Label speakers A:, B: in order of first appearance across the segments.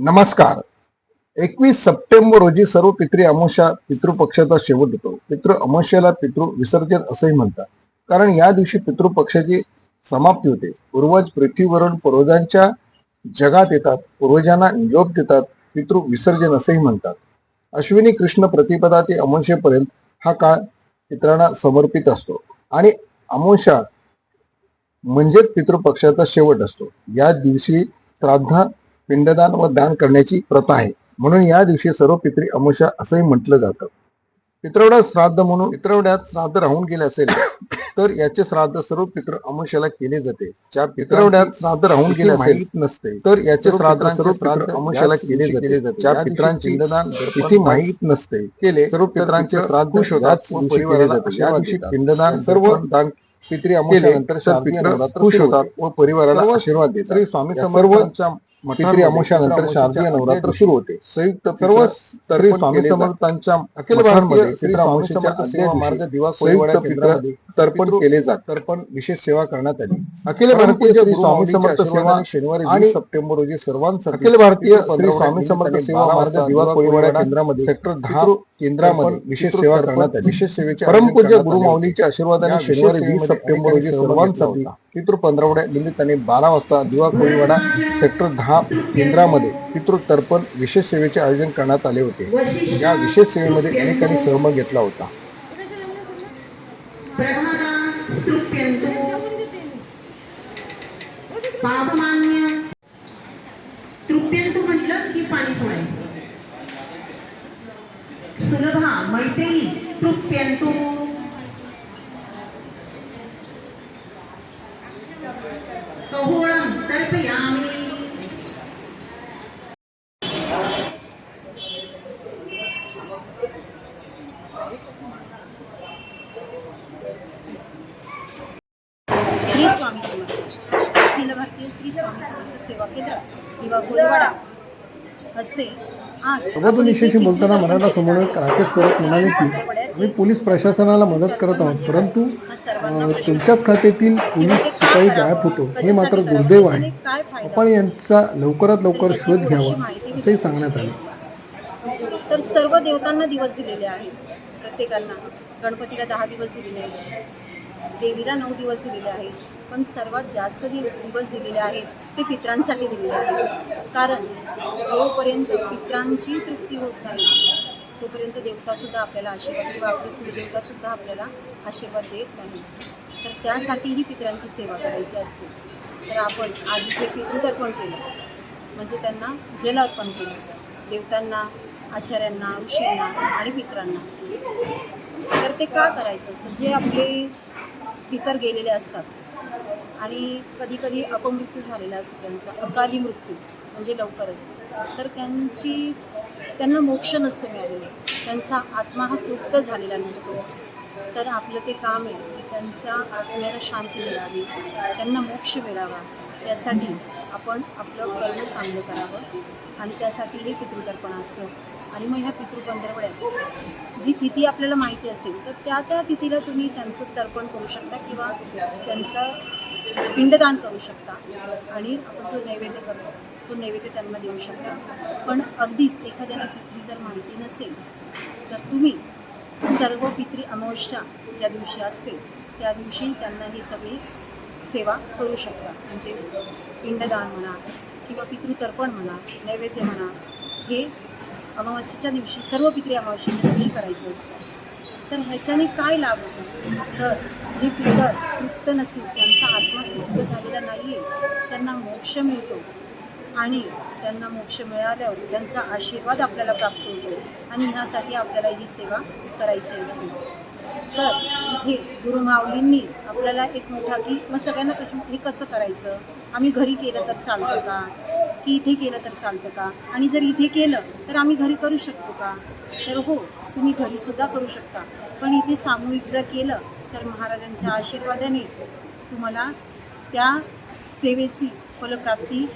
A: नमस्कार. एकवीस सप्टेंबर रोजी सर्व पितृ अमावस्या पितृपक्षाचा शेवट होतो. पितृ अमावस्याला पितृ विसर्जन असंही म्हणतात. कारण या दिवशी पितृपक्षाची समाप्ती होते. पूर्वज पृथ्वीवरून पूर्वजांच्या जगात येतात. पूर्वजांना निरोप देतात. पितृ विसर्जन असंही म्हणतात. अश्विनी कृष्ण प्रतिपदा ते अमावस्येपर्यंत हा काळ पितरांना समर्पित असतो. आणि अमावस्या म्हणजेच पितृपक्षाचा शेवट असतो. या दिवशी श्राद्ध पिंडदान व दान करण्याची प्रथा आहे. म्हणून या दिवशी सर्व पितरी अमावस्या असंही म्हटलं जातं. पित्रवड्यात श्राद्ध म्हणून पित्रवड्यात श्राद्ध राहून गेले असेल तर याचे श्राद्ध सर्व पितृ अमावस्याला केले जाते. ज्या पित्रवड्यात श्राद्ध राहून गेले माहीत नसते. तर याचे श्राद्ध सर्व पितृ अमावस्याला केले जाते. ज्या पित्रांचे पिंडदान तिथी माहीत नसते. केले सर्व पित्रांचे श्राद्ध खुश होतात परिवाराला या दिवशी पिंडदान सर्व दान पितरी अमावस्यानंतर पित्र खुश होतात व परिवाराला आशीर्वाद देतात. स्वामी समर्थांच्या पितरी अमावस्यानंतर शारदीय नवरात्र सुरू होते. संयुक्त सर्व श्री स्वामी समर्थांच्या अखिल भारतीय श्री स्वामी समर्थ सेवा मार्ग दिवा संयुक्त केंद्रामध्ये तर्पण केले जात. तर्पण विशेष सेवा करण्यात आली. अखिल भारतीय श्री स्वामी समर्थ सेवा शनिवारी आणि सप्टेंबर रोजी सर्वांसाठी अखिल भारतीय श्री स्वामी समर्थ सेवा मार्ग दिवा कोळीवाडा केंद्रामध्ये सेक्टर दहा केंद्रामध्ये विशेष सेवा करण्यात आली. विशेष सेवेचे परमपूज्य गुरु माऊलीच्या आशीर्वादाने शनिवारी वीस सप्टेंबर रोजी सर्वांसाठी पितृ पंधरवड्या निमित्ताने बारा वाजता दिवा कोळीवाडा सेक्टर दहा हा केंद्रामध्ये पितृ तर्पण विशेष सेवेचे आयोजन करण्यात आले होते. या विशेष सेवेमध्ये अनेकांनी सहभाग घेतला होता.
B: प्रधाना स्तुत्यन्तु पापमान्य तृप्यंतु म्हटलं की पाणी सोडायचं सुलभा मैत्रेयी तृप्यंतु कहोळं तर्पयामि
C: श्री स्वामी समर्थ अखिल भारतीय श्री स्वामी समर्थ सेवा केंद्र किंवा गोलवाडा असते आज
A: प्रबोधन विषयाशी बोलताना मराठा समन्वयक राकेश म्हणाले की आम्ही पोलीस प्रशासनाला मदत करत आहोत परंतु तुमच्याच खात्यातील पोलीस शिपाई गायब होतो. हे मात्र दुर्दैव आहे. आपण यांचा लवकरात लवकर शोध घ्यावा असेही सांगण्यात आले.
C: तर सर्व देवतांना दिवस दिलेले आहेत. प्रत्येकांना. गणपतीला दहा दिवस दिलेले आहेत. देवीला नऊ दिवस दिलेले आहेत पण सर्वात जास्त जे दिवस दिलेले आहेत ते पित्रांसाठी दिलेले आहेत. कारण जोपर्यंत पित्रांची तृप्ती होत नाही तोपर्यंत देवतासुद्धा आपल्याला आशीर्वाद किंवा आपली कुलदेवतासुद्धा आपल्याला आशीर्वाद देत नाही. तर त्यासाठीही पित्रांची सेवा करायची असते. तर आपण आधी ते पितृतर्पण केलं. म्हणजे त्यांना जल अर्पण केलं. देवतांना आचार्यांना ऋषींना आणि पित्रांना. तर ते का करायचं असतं? जे आपले इतर गेलेले असतात. आणि कधी कधी अपमृत्यू झालेला असतो त्यांचा. अकाली मृत्यू म्हणजे लवकरच. तर त्यांची त्यांना मोक्ष नसतं मिळालेलं. त्यांचा आत्मा हा तृप्त झालेला नसतो. तर आपलं ते काम आहे की त्यांचा आत्म्याला शांती मिळावी त्यांना मोक्ष मिळावा. त्यासाठी आपण आपलं कर्म चांगलं करावं. आणि त्यासाठी हे पितृतर्पण असतं. आणि मग ह्या पितृपंधरवड्यात जी तिथी आपल्याला माहिती असेल तर त्या त्या तिथीला तुम्ही त्यांचं तर्पण करू शकता किंवा त्यांचं पिंडदान करू शकता. आणि आपण जो नैवेद्य करतो तो नैवेद्य त्यांना देऊ शकता. पण अगदीच एखाद्याला तिथली जर माहिती नसेल तर तुम्ही सर्व पितृ अमावस्या ज्या दिवशी असते त्या दिवशी त्यांना ही सगळी सेवा करू शकता. म्हणजे पिंडदान म्हणा किंवा पितृतर्पण म्हणा नैवेद्य म्हणा हे अमावास्येच्या दिवशी सर्व पितृ अमावस्येच्या दिवशी करायचं असतं. तर ह्याच्याने काय लाभ होतो? तर जे पितर तृप्त नसेल त्यांचा आत्मा तृप्त झालेला नाही आहे त्यांना मोक्ष मिळतो. आणि त्यांना मोक्ष मिळाल्यावर त्यांचा आशीर्वाद आपल्याला प्राप्त होतो. आणि ह्यासाठी आपल्याला ही सेवा करायची असते. तर इथे गुरु माऊलींनी आपल्याला एक मोठा की मग सगळ्यांना प्रश्न हे कसं करायचं? आम्ही घरी केलं तर चालतं का? की इथे केलं तर चालतं का? आणि जर इथे केलं तर आम्ही घरी करू शकतो का? तर हो तुम्ही घरीसुद्धा करू शकता. पण इथे सामूहिक जर केलं तर महाराजांच्या आशीर्वादाने तुम्हाला त्या सेवेची फलप्राप्ती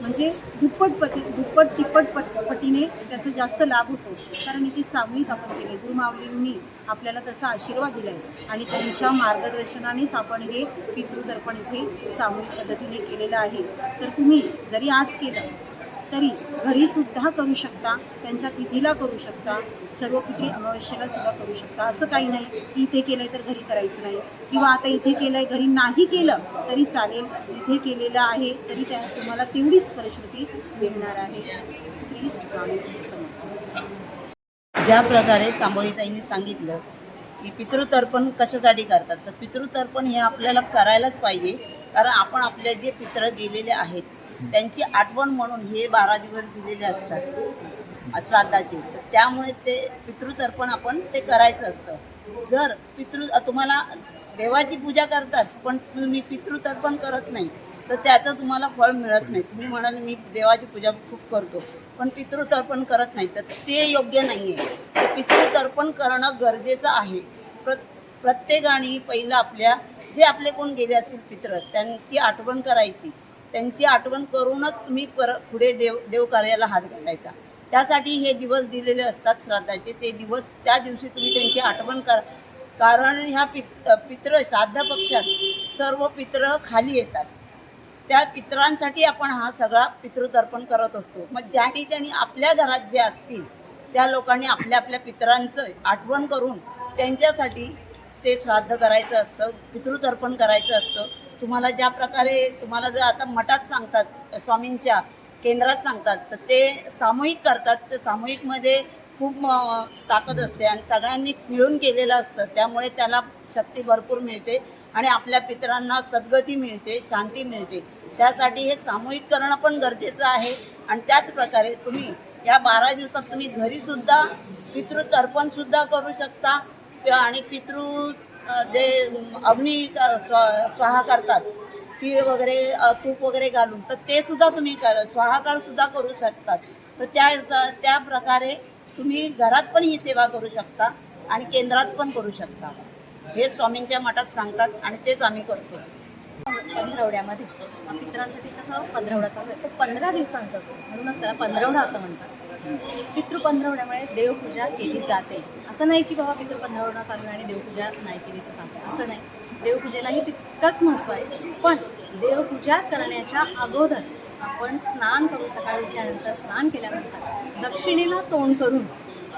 C: म्हणजे दुप्पट पटी दुप्पट तिप्पट पट पटीने त्याचा जास्त लाभ होतो. कारण इथे सामूहिक आपण केले. गुरुमाऊलींनी आपल्याला तसा आशीर्वाद दिला आहे आणि त्यांच्या मार्गदर्शनानेच आपण हे पितृदर्पण इथे सामूहिक पद्धतीने केलेलं आहे. तर तुम्ही जरी आज केलं तरी घरीसुद्धा करू शकता त्यांच्या तिथीला करू शकता सर्व कुठली अमावस्येला सुद्धा करू शकता. असं काही नाही की इथे केलंय तर घरी करायचं नाही. किंवा आता इथे केलंय घरी नाही केलं तरी चालेल. इथे केलेलं आहे तरी त्या तुम्हाला तेवढीच परिश्रुती मिळणार आहे. श्री स्वामी समर्थ.
D: ज्या प्रकारे तांबोळीताईंनी सांगितलं की पितृतर्पण कशासाठी करतात? तर पितृतर्पण हे आपल्याला करायलाच पाहिजे. कारण आपण आपले जे पित्र गेलेले आहेत त्यांची आठवण म्हणून हे बारा दिवस दिलेले असतात श्राद्धाचे. तर त्यामुळे ते पितृतर्पण आपण ते करायचं असतं. जर पितृ तुम्हाला देवाची पूजा करतात पण तुम्ही पितृतर्पण करत नाही तर त्याचं तुम्हाला फळ मिळत नाही. तुम्ही म्हणाल मी देवाची पूजा खूप करतो. पण पितृतर्पण करत नाही तर ते योग्य नाही आहे पितृतर्पण करणं गरजेचं आहे. प्रत प्रत्येकाने पहिलं आपल्या जे आपले कोण गेले असतील पित्र त्यांची आठवण करायची. त्यांची आठवण करूनच तुम्ही पर पुढे देव देवकार्याला हात घालायचा. त्यासाठी हे दिवस दिलेले असतात श्राद्धाचे. ते दिवस त्या दिवशी तुम्ही त्यांची आठवण करा कारण ह्या पित पित्र श्राद्ध पक्षात सर्व पित्र खाली येतात. त्या पितरांसाठी आपण हा सगळा पितृतर्पण करत असतो. मग ज्या ठिकाणी आपल्या घरात जे असतील त्या लोकांनी आपल्या आपल्या पितरांचं आठवण करून त्यांच्यासाठी ते श्राद्ध करायचं असतं पितृतर्पण करायचं असतं. तुम्हाला ज्या प्रकारे तुम्हाला जर आता मठात सांगतात स्वामींच्या केंद्रात सांगतात तर ते सामूहिक करतात. तर सामूहिकमध्ये खूप ताकद असते आणि सगळ्यांनी मिळून केलेलं असतं. त्यामुळे त्याला शक्ती भरपूर मिळते आणि आपल्या पितरांना सद्गती मिळते शांती मिळते. त्यासाठी हे सामूहिक करणं पण गरजेचं आहे. आणि त्याच प्रकारे तुम्ही या बारा दिवसात तुम्ही घरीसुद्धा पितृतर्पणसुद्धा करू शकता. आणि पितृ जे अग्नी क- स्वा स्वाहा करतात तीळ वगैरे तूप वगैरे घालून तर ते सुद्धा तुम्ही कर स्वाहाकार सुद्धा करू शकतात. तर त्या त्या प्रकारे तुम्ही घरात पण ही सेवा करू शकता आणि केंद्रात पण करू शकता. हे स्वामींच्या मठात सांगतात आणि तेच आम्ही करतो.
E: पंधरवड्यामध्ये. पितरांसाठी तसा पंधरवडा चालू आहे. तो पंधरा दिवसांचा असतो. म्हणूनच त्याला पंधरवडा असं म्हणतात. पितृ पंधरवड्यामुळे देवपूजा केली जाते. असं नाही की बाबा पितृ पंधरवडा चालू आणि देवपूजा नाही केली तर चालते. असं नाही. देवपूजेलाही तितकंच महत्त्व आहे. पण देवपूजा करण्याच्या अगोदर आपण स्नान करून सकाळी उठल्यानंतर स्नान केल्यानंतर दक्षिणेला तोंड करून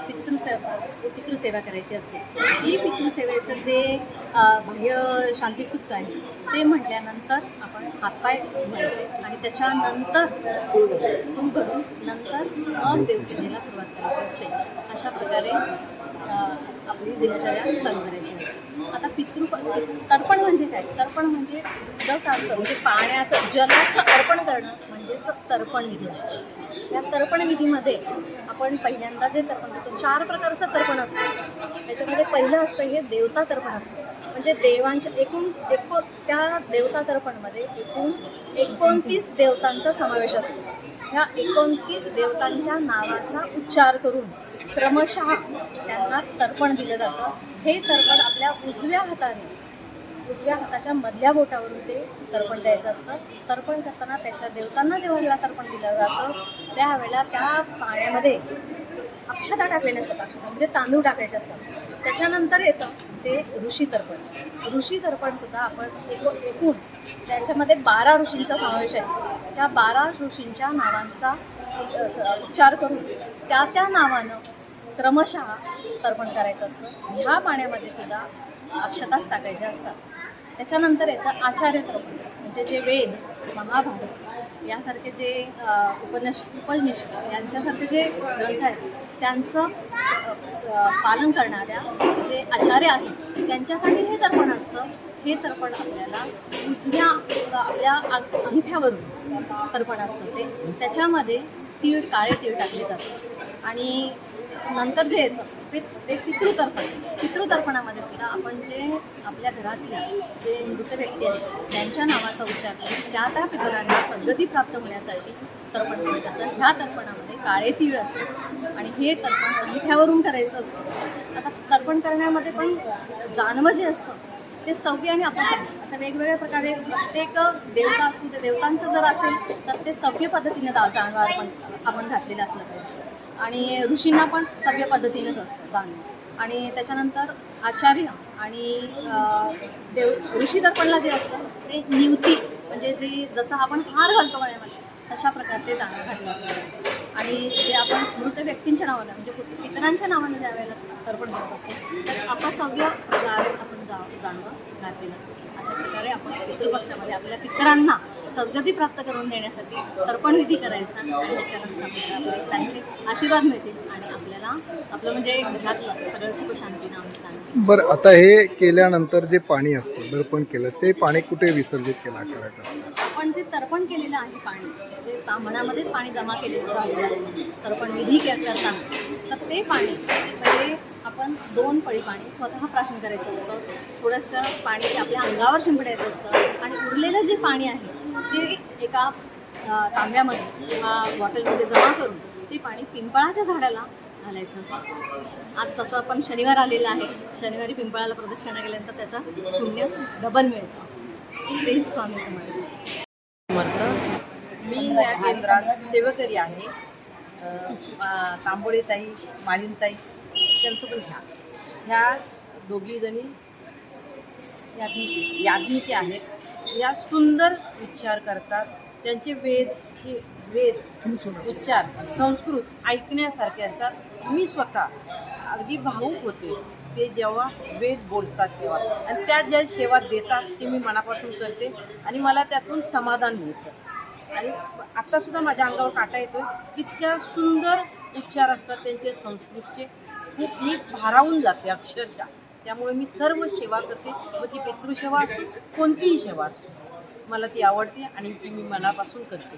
E: पितृसेवा पितृसेवा करायची असते. ही पितृसेवेचं जे बाह्य शांतीसूक्त आहे ते म्हटल्यानंतर आपण हातपाय धुवायचे आणि त्याच्यानंतर सुरू करून नंतर मग देवपूजेला सुरुवात करायची असते. अशा प्रकारे आपली दिनचर्या चालू करायची असते. आता पितृ तर्पण म्हणजे काय? तर्पण म्हणजे उदक असतं. म्हणजे पाण्याचं जलाचं अर्पण करणं म्हणजेच तर्पण विधी असतं. या तर्पण विधीमध्ये आपण पहिल्यांदा जे तर्पण करतो चार प्रकारचं तर्पण असतं. त्याच्यामध्ये पहिलं असतं हे देवता तर्पण असतं. म्हणजे देवांच्या एकूण एको त्या देवता तर्पणमध्ये एकूण एकोणतीस देवतांचा समावेश असतो. ह्या एकोणतीस देवतांच्या नावाचा उच्चार करून क्रमशः त्यांना तर्पण दिलं जातं. हे तर्पण आपल्या उजव्या हाताने उजव्या हाताच्या मधल्या बोटावरून ते तर्पण द्यायचं असतं. तर्पण करताना त्याच्या देवतांना जेव्हा जेव्हा तर्पण दिलं जातं त्यावेळेला त्या पाण्यामध्ये अक्षता टाकलेल्या असतात अक्षता म्हणजे तांदूळ टाकायचे असतात. त्याच्यानंतर येतं ते ऋषी तर्पण. ऋषी तर्पण सुद्धा आपण एकू एकूण त्याच्यामध्ये बारा ऋषींचा समावेश आहे. त्या बारा ऋषींच्या नावांचा उच्चार करून त्या त्या नावानं क्रमशः तर्पण करायचं असतं. ह्या पाण्यामध्ये सुद्धा अक्षताच टाकायच्या असतात. त्याच्यानंतर येतं आचार्य तर्पण म्हणजे जे वेद महाभारत यासारखे जे उपनिष उपनिषद यांच्यासारखे जे ग्रंथ आहेत त्यांचं पालन करणाऱ्या जे आचार्य आहेत त्यांच्यासाठी हे तर्पण असतं. हे तर्पण आपल्याला उजव्या आपल्या अंगठ्यावरून तर्पण असतं ते. त्याच्यामध्ये तीळ काळे तीळ टाकले जातात. आणि नंतर जे येतं ते ते पितृतर्पण पितृतर्पणामध्ये सुद्धा आपण जे आपल्या घरातल्या जे मृत व्यक्ती आहेत त्यांच्या नावाचा उच्चार करून त्या त्या पितरांना सद्गती प्राप्त होण्यासाठी तर्पण केलं जातं. ह्या तर्पणामध्ये काळे तीळ असतात आणि हे तर्पण अंगठ्यावरून करायचं असतं. आता तर्पण करण्यामध्ये पण जानवं जे असतं ते सव्य आणि अपसव्य असं वेगवेगळ्या प्रकारे प्रत्येक देवता असू ते देवतांचं जर असेल तर ते सव्य पद्धतीने दा जाणवं आपण आपण घातलेलं असलं पाहिजे. आणि ऋषींना पण सगळ्या पद्धतीनेच असतं जाणं. आणि त्याच्यानंतर आचार्य आणि देव ऋषी दर्पणला जे असतं ते नियुती. म्हणजे जे जसं आपण हार घालतो गळ्यामध्ये तशा प्रकारचे जाणं घातलं असतं आणि जे आपण मृत व्यक्तींच्या नावानं म्हणजे पुत- पितरांच्या नावानं ज्या वेळेला तर्पण करत असतो तर अपसव्य प्रकारे आपण जा जाणवं घातलेलं असतं. अशा प्रकारे आपण पितृपक्षामध्ये आपल्या पितरांना सद्गती प्राप्त करून देण्यासाठी तर्पणविधी करायचा. आणि त्याच्यानंतर आपल्याला त्यांचे आशीर्वाद मिळतील आणि आपल्याला आपलं म्हणजे घरातलं सगळं सुख शांतीनं आनंदाने
F: बरं आता हे केल्यानंतर जे पाणी असतं दर्पण केलं ते पाणी कुठे विसर्जित केला करायचं असतं?
E: आपण जे तर्पण केलेलं आहे पाणी. जे तांबणामध्येच पाणी जमा केलेलं असतं. तर्पण विधी करताना. तर ते पाणी म्हणजे आपण दोन पळी पाणी स्वतः प्राशन करायचं असतं. थोडंसं पाणी आपल्या अंगावर शिंपडायचं असतं आणि उरलेलं जे पाणी आहे ते एका तांब्यामध्ये किंवा बॉटलमध्ये जमा करून ते पाणी पिंपळाच्या झाडाला घालायचं असतं. आज तसं आपण शनिवार आलेलं आहे. शनिवारी पिंपळाला प्रदक्षिणा केल्यानंतर त्याचा पुण्य डबल मिळतं. श्री स्वामी समर्थ.
G: समर्थ मी या केंद्रात सेवकरी आहे. तांबोळेताई तांबोळीताई मालिनताई त्यांचं पण ह्या ह्या दोघी जणी याज्ञिकी याज्ञिकी आहेत. या सुंदर उच्चार करतात. त्यांचे वेद हे वेद उच्चार संस्कृत ऐकण्यासारखे असतात. मी स्वतः अगदी भावूक होते. ते जेव्हा वेद बोलतात तेव्हा. आणि त्या ज्या सेवा देतात ते मी मनापासून करते आणि मला त्यातून समाधान मिळतं. आणि आत्तासुद्धा माझ्या अंगावर काटा येतो इतक्या सुंदर उच्चार असतात त्यांचे संस्कृतचे. खूप मी भारावून जाते अक्षरशः. त्यामुळे मी सर्व सेवा करते. मग ती पितृसेवा असो कोणतीही सेवा असो मला ती आवडते आणि ती मी मनापासून करते.